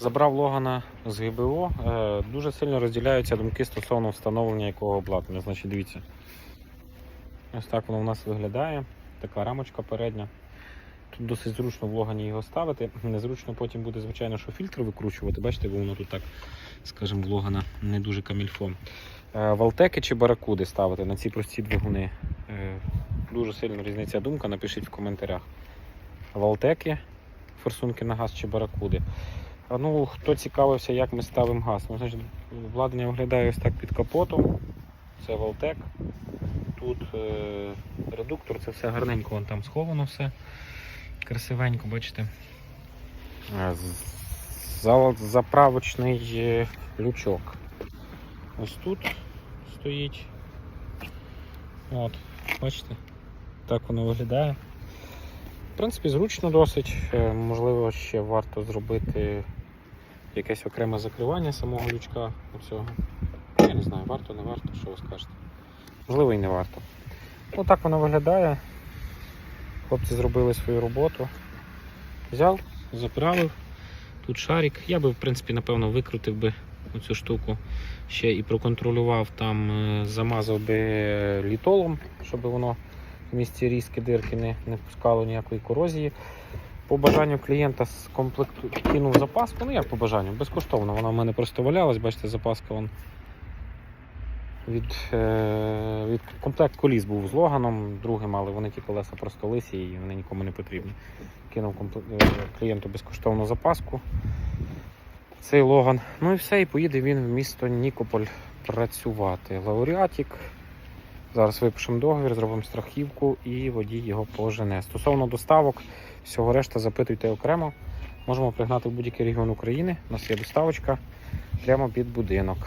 Забрав Логана з ГБО. Е, Дуже сильно розділяються думки стосовно встановлення якого обладнання. Значить, дивіться. Ось так воно у нас виглядає. Така рамочка передня. Тут досить зручно в Логані його ставити. Незручно потім буде, звичайно, що фільтр викручувати. Бачите, бо воно тут так, скажімо, в Логана не дуже камільфо. Е, Валтеки чи баракуди ставити на ці прості двигуни. Е, Дуже сильно різниця думка, напишіть в коментарях. Валтеки, форсунки на газ чи баракуди. Ну, хто цікавився, як ми ставимо газ. Ну, значить, обладнання виглядає ось так під капотом. Це Валтек. Тут е, редуктор, це все гарненько, вон там сховано все. Красивенько, бачите. Заправочний е, лючок. Ось тут стоїть. От, бачите? Так воно виглядає. В принципі, зручно досить. Е, Можливо, ще варто зробити якесь окреме закривання самого лючка. Оцього. Я не знаю, варто, не варто, що ви скажете. Можливо і не варто. Ну так воно виглядає. Хлопці зробили свою роботу. Взяв, заправив. Тут шарик. Я би, в принципі, напевно, викрутив би оцю штуку ще і проконтролював там, е, замазав би е, літолом, щоб воно в місці різки дирки не, не впускало ніякої корозії. По бажанню клієнта з комплекту кинув запаску. Ну як по бажанню, безкоштовно. Вона в мене просто валялась, бачите, запаска вон від, е, від комплект коліс був з логаном, другим, але вони ті колеса просто лисі і вони нікому не потрібні. Кинув компле- е, клієнту безкоштовну запаску. Цей логан. Ну і все, і поїде він в місто Нікополь працювати. Лауреатік. Зараз випишемо договір, зробимо страхівку і водій його пожене. Стосовно доставок, всього решта запитуйте окремо. Можемо пригнати в будь-який регіон України. У нас є доставочка прямо під будинок.